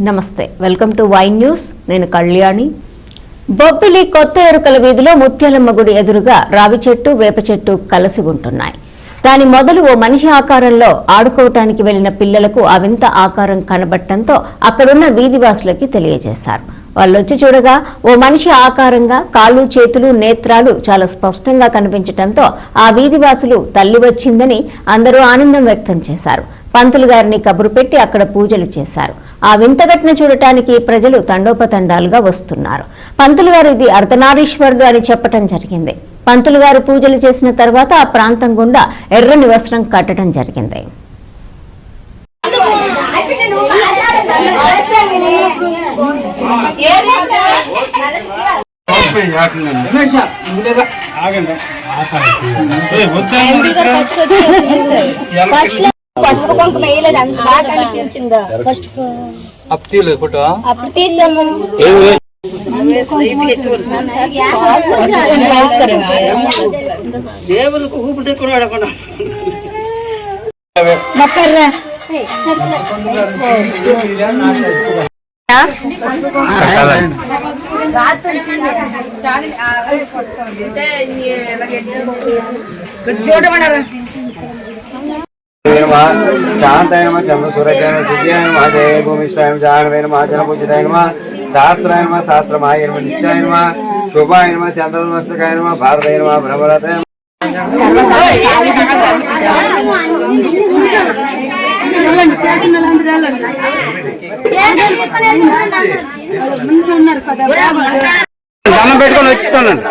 నమస్తే welcome to Y news. నేను కళ్యాణి. బొబ్బిలి కొత్త ఎరుకల వీధిలో ముత్యాలమ్మ గుడి ఎదురుగా రావి చెట్టు వేప చెట్టు కలిసి ఉంటున్నాయి. దాని మొదలు ఓ మనిషి ఆకారంలో ఆడుకోవటానికి వెళ్ళిన పిల్లలకు అవింత ఆకారం కనబట్టంతో అక్కడున్న వీధివాసులకి తెలియజేశారు. వాళ్ళొచ్చి చూడగా ఓ మనిషి ఆకారంగా కాళ్ళు చేతులు నేత్రాలు చాలా స్పష్టంగా కనిపించటంతో ఆ వీధివాసులు తల్లి వచ్చిందని అందరూ ఆనందం వ్యక్తం చేశారు. పంతులు గారిని కబురు పెట్టి అక్కడ పూజలు చేశారు. ఆ వింతఘటన చూడటానికి ప్రజలు తండోపతండాలుగా వస్తున్నారు. పంతులు గారు ఇది అర్ధనారీశ్వరుడు అని చెప్పటం జరిగింది. పంతులు గారు పూజలు చేసిన తర్వాత ఆ ప్రాంతం గుండా ఎర్రని వస్త్రం కట్టడం జరిగింది. పసుపు కుంకుమ వేయలేదు అంత బాగా అనిపించింది ఫస్ట్ అప్ తీయలేదు ఫోటో అప్పుడు తీసాము దేవునికి ఊపిరి తిప్పుకున్నాడు అక్కడ మొక్కర్రా చూడమన్నారా శాంతాయ నమ చంద్ర సూర్యాయ నమ సూర్యాయ నమ జయ భూమిష్టాయ జాహ్నవే నమ జన పూజితాయ నమ శాస్త్రాయ నమ శాస్త్రమాయ నమ నిత్యాయ నమ శుభాయ నమ చంద్ర నమస్తకాయ నమ భారతాయ నమ బ్రహ్మరథాయ నమః. దండం పెట్టుకొని వచ్చిస్తానండి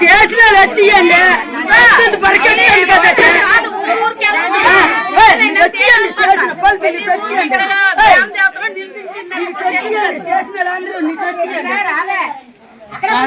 చేసిన వచ్చి ఇవ్వండి కదా వచ్చియండి చేసిన పలు వచ్చియండి చేసిన అందరూ నీకు వచ్చియండి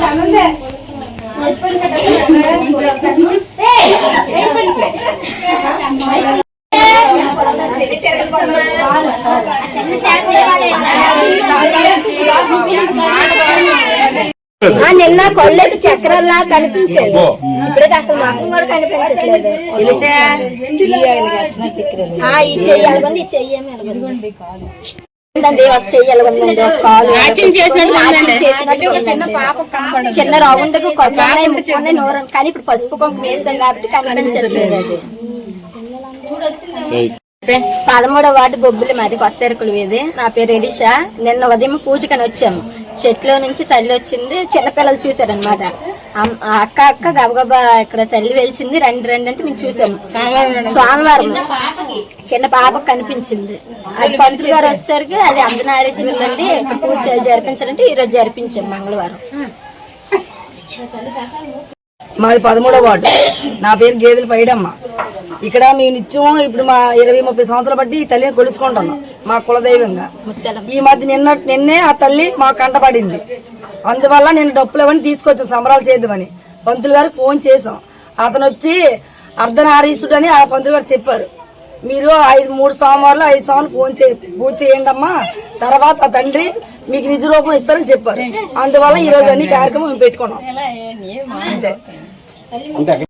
అలాగే వాళ్ళందరూ నిన్న కొళ్ళకి చక్రంలా కనిపించేది. ఇప్పుడైతే అసలు మొత్తం కూడా కనిపించట్లేదు. ఆ, ఈ చెయ్యి ఎలాగుంది? ఈ చెయ్యి చిన్న పాప చిన్న రౌండ్ కొబ్బరి ముక్కున్నాయి నోరు. కానీ ఇప్పుడు పసుపు కుంకుమ వేసాం కాబట్టి కనిపించట్లేదు అది. పదమూడవ వార్డు బొబ్బులు మాది కొత్త ఎరుకులు వీధి నా పేరు ఎలిషా. నిన్న ఉదయం పూజకని వచ్చాము. చెట్లో నుంచి తల్లి వచ్చింది చిన్నపిల్లలు చూసారనమాట అక్క అక్క గబగబా ఇక్కడ తల్లి వెలిచింది రండి రండి అంటే మేము చూసాము సోమవారం చిన్న పాప కనిపించింది. అది పంతులు గారు వచ్చేసరికి అది అందనారేశ్వరులు అండి పూజ జరిపించాలంటే ఈ రోజు జరిపించాము మంగళవారం. మాది పదమూడో వార్డు. నా పేరు గేదెల పైడమ్మ. ఇక్కడ మేము నిత్యం ఇప్పుడు మా ఇరవై ముప్పై సంవత్సరాలు బట్టి ఈ తల్లిని కొలుసుకుంటున్నాం మా కులదైవంగా. ఈ మధ్య నిన్న నిన్నే ఆ తల్లి మా కంటపడింది అందువల్ల నేను డప్పులు అవన్నీ తీసుకొచ్చాం సంబరాలు చేద్దామని. పంతులు గారికి ఫోన్ చేసాం అతను వచ్చి అర్ధనారీసుడు అని ఆ పంతులు గారు చెప్పారు. మీరు ఐదు మూడు సోమవారాలు ఐదు సోమవారం ఫోన్ చే పూజ చేయండి అమ్మా. తర్వాత ఆ తండ్రి మీకు నిజ రూపం ఇస్తారని చెప్పారు. అందువల్ల ఈ రోజు అన్ని కార్యక్రమం మేము పెట్టుకున్నాం. అంతే. అంతే.